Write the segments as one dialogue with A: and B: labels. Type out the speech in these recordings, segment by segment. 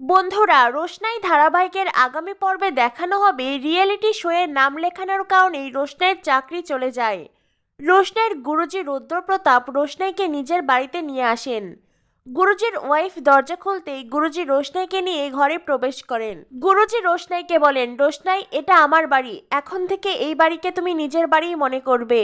A: বন্ধুরা, রোশনাই ধারাবাহিকের আগামী পর্বে দেখানো হবে রিয়েলিটি শোয়ে নাম লেখানোর কারণেই রোশনাইয়ের চাকরি চলে যায়। রোশনাইয়ের গুরুজি রুদ্রপ্রতাপ রোশনাইকে নিজের বাড়িতে নিয়ে আসেন। গুরুজির ওয়াইফ দরজা খুলতেই গুরুজি রোশনাইকে নিয়ে ঘরে প্রবেশ করেন। গুরুজি রোশনাইকে বলেন, রোশনাই, এটা আমার বাড়ি। এখন থেকে এই বাড়িকে তুমি নিজের বাড়িই মনে করবে।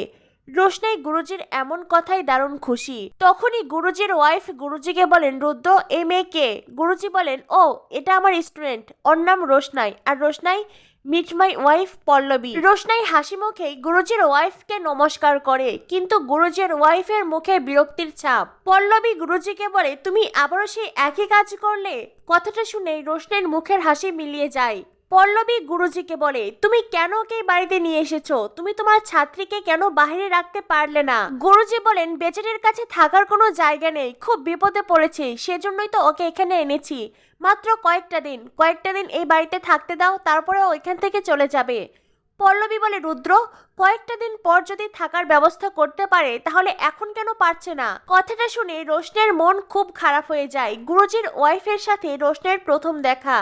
A: রোশনাই গুরুজির এমন কথাই দারুণ খুশি। তখনই গুরুজির ওয়াইফ গুরুজিকে বলেন, রুদ্র এম এ মেয়েকে? গুরুজি বলেন, ও, এটা আমার স্টুডেন্ট ওর নাম রোশনাই। আর রোশনাই মিট মাই ওয়াইফ পল্লবী। রোশনাই হাসি মুখেই গুরুজির ওয়াইফকে নমস্কার করে, কিন্তু গুরুজির ওয়াইফের মুখে বিরক্তির ছাপ। পল্লবী গুরুজিকে বলে, তুমি আবারও সেই একই কাজ করলে? কথাটা শুনে রোশনাইয়ের মুখের হাসি মিলিয়ে যায়। পল্লবী গুরুজিকে বলে, তুমি কেন ওকে বাড়িতে নিয়ে এসেছ? তুমি তোমার ছাত্রীকে কেন বাইরে রাখতে পারলে না? গুরুজি বলেন, বেচারির কাছে থাকার কোনো জায়গা নেই। খুব বিপদে পড়েছে। সেজন্যই তো ওকে এখানে এনেছি। মাত্র কয়েকটা দিন। কয়েকটা দিন এই বাড়িতে থাকতে দাও, তারপরে ও এখান থেকে চলে যাবে। পল্লবী বলে, রুদ্র, কয়েকটা দিন পর যদি থাকার ব্যবস্থা করতে পারে, তাহলে এখন কেন পারছে না? কথাটা শুনে রোশনের মন খুব খারাপ হয়ে যায়। গুরুজির ওয়াইফের সাথে রোশনের প্রথম দেখা।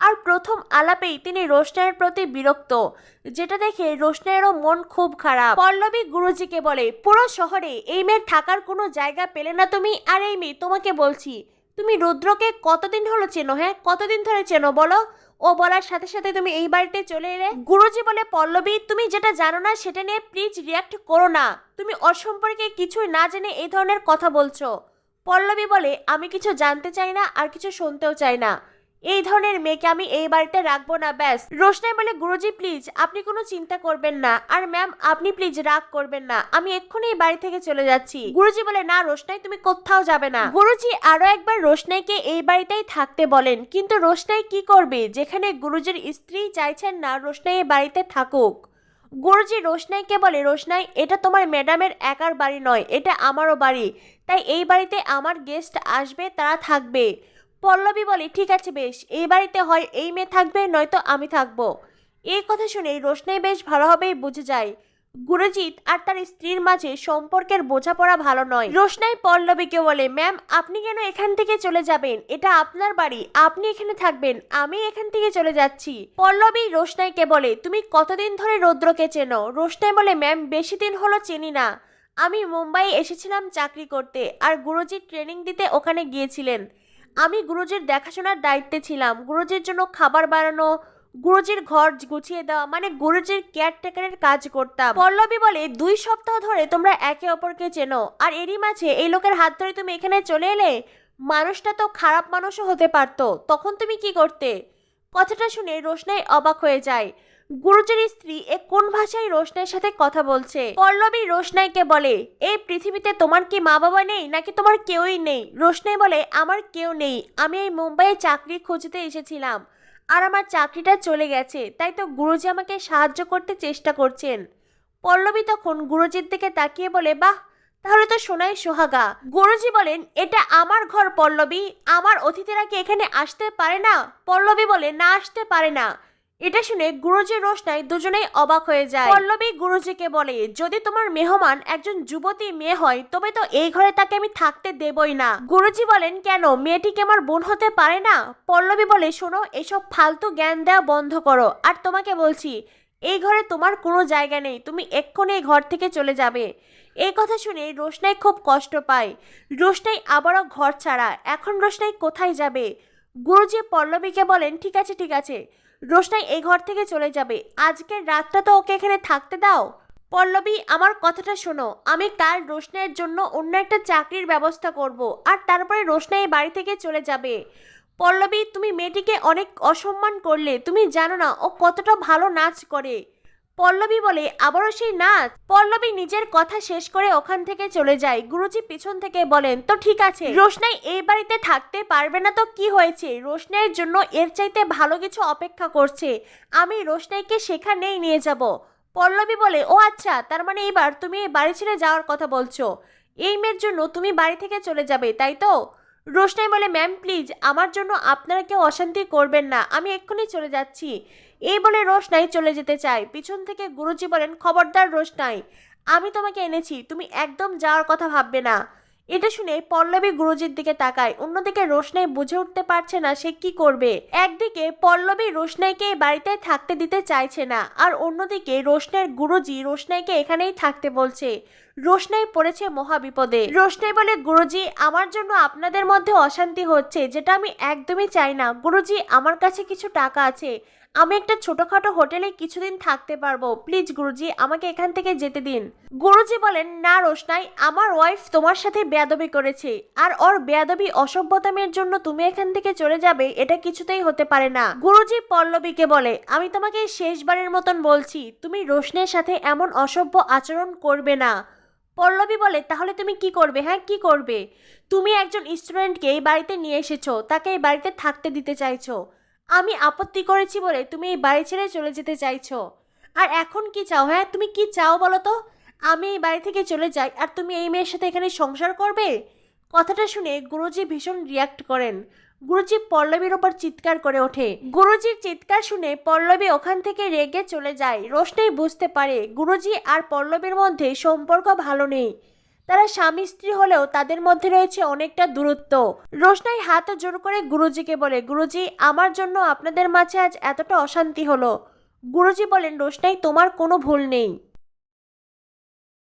A: আর প্রথম আলাপেই তিনি রোশনাইয়ের প্রতি বিরক্ত, যেটা দেখে রোশনাইয়েরও মন খুব খারাপ। পল্লবী গুরুজিকে বলে, পুরো শহরে এই মেয়ের থাকার কোনো জায়গা পেলে না তুমি? আর এই মেয়ে, তোমাকে বলছি, তুমি রুদ্রকে কতদিন হলো চেনো হ্যাঁ? কতদিন ধরে চেনো বলো? ও বলার সাথে সাথে তুমি এই বাড়িতে চলে এলে? গুরুজি বলে, পল্লবী, তুমি যেটা জানো না, সেটা নিয়ে প্লিজ রিয়াক্ট করো না। তুমি ওর সম্পর্কে কিছুই না জেনে এই ধরনের কথা বলছো। পল্লবী বলে, আমি কিছু জানতে চাই না, আর কিছু শুনতেও চাই না। এই ধরনের মেয়েকে আমি এই বাড়িতে রাখব না, ব্যাস। রোশনাই বলে, গুরুজি প্লিজ আপনি কোনো চিন্তা করবেন না। আর ম্যাম আপনি প্লিজ রাগ করবেন না। আমি এক্ষুনি এই বাড়ি থেকে চলে যাচ্ছি। গুরুজি বলে, না, রোশনাই, তুমি কোথাও যাবে না। গুরুজি আরও একবার রোশনাইকে এই বাড়িতেই থাকতে বলেন। কিন্তু রোশনাই কি করবে? যেখানে গুরুজির স্ত্রী চাইছেন না, রোশনাই এই বাড়িতে থাকুক। গুরুজি রোশনাইকে বলে, রোশনাই, এটা তোমার ম্যাডামের একার বাড়ি নয়, এটা আমারও বাড়ি। তাই এই বাড়িতে আমার গেস্ট আসবে, তারা থাকবে। পল্লবী বলে, ঠিক আছে বেশ, এই বাড়িতে হয়, এই মেয়ে থাকবে, নয়তো আমি থাকব। এই কথা শুনে রোশনাই বেশ ভালোভাবেই বুঝে যায়। গুরুজিৎ আর তার স্ত্রীর মাঝে সম্পর্কের বোঝাপড়া ভালো নয়। রোশনাই পল্লবীকে বলে, ম্যাম, আপনি কেন এখান থেকে চলে যাবেন? এটা আপনার বাড়ি, আপনি এখানে থাকবেন, আমি এখান থেকে চলে যাচ্ছি। পল্লবী রোশনাইকে বলে, তুমি কতদিন ধরে রৌদ্রকে চেনো? রোশনাই বলে, ম্যাম, বেশি দিন হলো চিনি না। আমি মুম্বাই এসেছিলাম চাকরি করতে, আর গুরুজি ট্রেনিং দিতে ওখানে গিয়েছিলেন। আমি গুরুজির দেখাশোনার দায়িত্বে ছিলাম। গুরুজির জন্য খাবার বানানো, গুরুজির ঘর গুছিয়ে দেওয়া মানে গুরুজির কেয়ারটেকারের কাজ করতাম। পল্লবী বলে, দুই সপ্তাহ ধরে তোমরা একে অপরকে চেনো, আর এরই মাঝে এই লোকের হাত ধরে তুমি এখানে চলে এলে মানুষটা তো খারাপ মানুষও হতে পারতো। তখন তুমি কি করতে? কথাটা শুনে রোশনাই অবাক হয়ে যায়। গুরুজির স্ত্রী এ কোন ভাষায় রোশনাইয়ের সাথে কথা বলছে? পল্লবী রোশনাইকে বলে এই পৃথিবীতে তোমার কি মা বাবা নেই নাকি তোমার কেউই নেই? রোশনাই বলে, আমার কেউ নেই। আমি এই মুম্বাইয়ে চাকরি খুঁজতে এসেছিলাম আর আমার চাকরিটা চলে গেছে, তাই তো গুরুজি আমাকে সাহায্য করতে চেষ্টা করছেন। পল্লবী তখন গুরুজির দিকে তাকিয়ে বলে, বাহ, তাহলে তো সোনাই সোহাগা। গুরুজি বলেন, এটা আমার ঘর পল্লবী, আমার অতিথিরা কি এখানে আসতে পারে না? পল্লবী বলে, না, আসতে পারে না। এটা শুনে গুরুজি রোশনাই দুজনেই অবাক হয়ে যায়। পল্লবী গুরুজিকে বলে, যদি তোমার মেহমান একজন যুবতী মেয়ে হয়, তবে তো এই ঘরে তাকে আমি থাকতে দেবই না। গুরুজি বলেন, কেন? মেয়েটি কি আমার বোন হতে পারে না? পল্লবী বলে, শোনো, এসব ফালতু জ্ঞান দেওয়া বন্ধ করো। আর তোমাকে বলছি, এই ঘরে তোমার কোনো জায়গা নেই। তুমি এক্ষুনি এই ঘর থেকে চলে যাবে। এই কথা শুনে রোশনাই খুব কষ্ট পায়। রোশনাই আবারও ঘর ছাড়া। এখন রোশনাই কোথায় যাবে? গুরুজি পল্লবীকে বলেন, ঠিক আছে ঠিক আছে। রোশনাই এই ঘর থেকে চলে যাবে। আজকের রাতটা তো ওকে এখানে থাকতে দাও। পল্লবী, আমার কথাটা শোনো। আমি কাল রোশনাইয়ের জন্য অন্য একটা চাকরির ব্যবস্থা করব আর তারপরে রোশনাই এই বাড়ি থেকে চলে যাবে। পল্লবী, তুমি মেয়েটিকে অনেক অসম্মান করলে। তুমি জানো না, ও কতটা ভালো নাচ করে। পল্লবী বলে, আবারও সেই নাচ? পল্লবী নিজের কথা শেষ করে ওখান থেকে চলে যায়। গুরুজি পিছন থেকে বলেন, তো ঠিক আছে। রোশনাই এই বাড়িতে থাকতে পারবে না তো কি হয়েছে? রোশনাইয়ের জন্য এর চাইতে ভালো কিছু অপেক্ষা করছে। আমি রোশনাইকে সেখানেই নিয়ে যাব। পল্লবী বলে, ও আচ্ছা তার মানে এবার তুমি এই বাড়ি ছেড়ে যাওয়ার কথা বলছো। এই মেয়ের জন্য তুমি বাড়ি থেকে চলে যাবে, তাই তো? রোশনাই বলে, ম্যাম, প্লিজ, আমার জন্য আপনারা কেউ অশান্তি করবেন না, আমি এক্ষুনি চলে যাচ্ছি। এই বলে রোশনাই চলে যেতে চাই পিছন থেকে গুরুজি বলেন, খবরদার রোশনাই, আমি তোমাকে এনেছি, তুমি একদম যাওয়ার কথা ভাববে না। এটা শুনে পল্লবী গুরুজির দিকে তাকায়। অন্যদিকে রোশনাই বুঝে উঠতে পারছে না সে কি করবে। একদিকে পল্লবী রোশনাইকে বাড়িতে থাকতে দিতে চাইছে না, আর অন্যদিকে রোশনাইয়ের গুরুজি রোশনাইকে এখানেই থাকতে বলছে। রোশনাই পড়েছে মহাবিপদে। রোশনাই বলে, গুরুজি, আমার জন্য আপনাদের মধ্যে অশান্তি হচ্ছে, যেটা আমি একদমই চাই না। গুরুজি, আমার কাছে কিছু টাকা আছে। আমি একটা ছোটখাটো হোটেলে কিছুদিন থাকতে পারব। প্লিজ, গুরুজি, আমাকে এখান থেকে যেতে দিন। গুরুজি বলেন, না, রোশনাই, আমার ওয়াইফ তোমার সাথে বেয়াদবি করেছে। আর ওর বেয়াদবি অসভ্যতামের জন্য তুমি এখান থেকে চলে যাবে, এটা কিছুতেই হতে পারে না। গুরুজি পল্লবীকে বলে, আমি তোমাকে শেষবারের মতন বলছি, তুমি রোশনের সাথে এমন অসভ্য আচরণ করবে না। পল্লবী বলে, তাহলে তুমি কি করবে হ্যাঁ কি করবে? তুমি একজন স্টুডেন্টকে এই বাড়িতে নিয়ে এসেছ, তাকে এই বাড়িতে থাকতে দিতে চাইছো। আমি আপত্তি করেছি বলে তুমি এই বাড়ি ছেড়ে চলে যেতে চাইছো। আর এখন কি চাও হ্যাঁ? তুমি কি চাও বলো তো? আমি এই বাড়ি থেকে চলে যাই, আর তুমি এই মেয়ের সাথে এখানে সংসার করবে? কথাটা শুনে গুরুজি ভীষণ রিয়াক্ট করেন। গুরুজি পল্লবীর ওপর চিৎকার করে ওঠে। গুরুজির চিৎকার শুনে পল্লবী ওখান থেকে রেগে চলে যায়। রোশনাই বুঝতে পারে, গুরুজি আর পল্লবীর মধ্যে সম্পর্ক ভালো নেই। তারা স্বামী স্ত্রী হলেও তাদের মধ্যে রয়েছে অনেকটা দূরত্ব। রোশনাই হাত জোর করে গুরুজিকে বলে, গুরুজি, আমার জন্য আপনাদের মাঝে আজ এতটা অশান্তি হলো। গুরুজি বলেন, রোশনাই, তোমার কোনো ভুল নেই।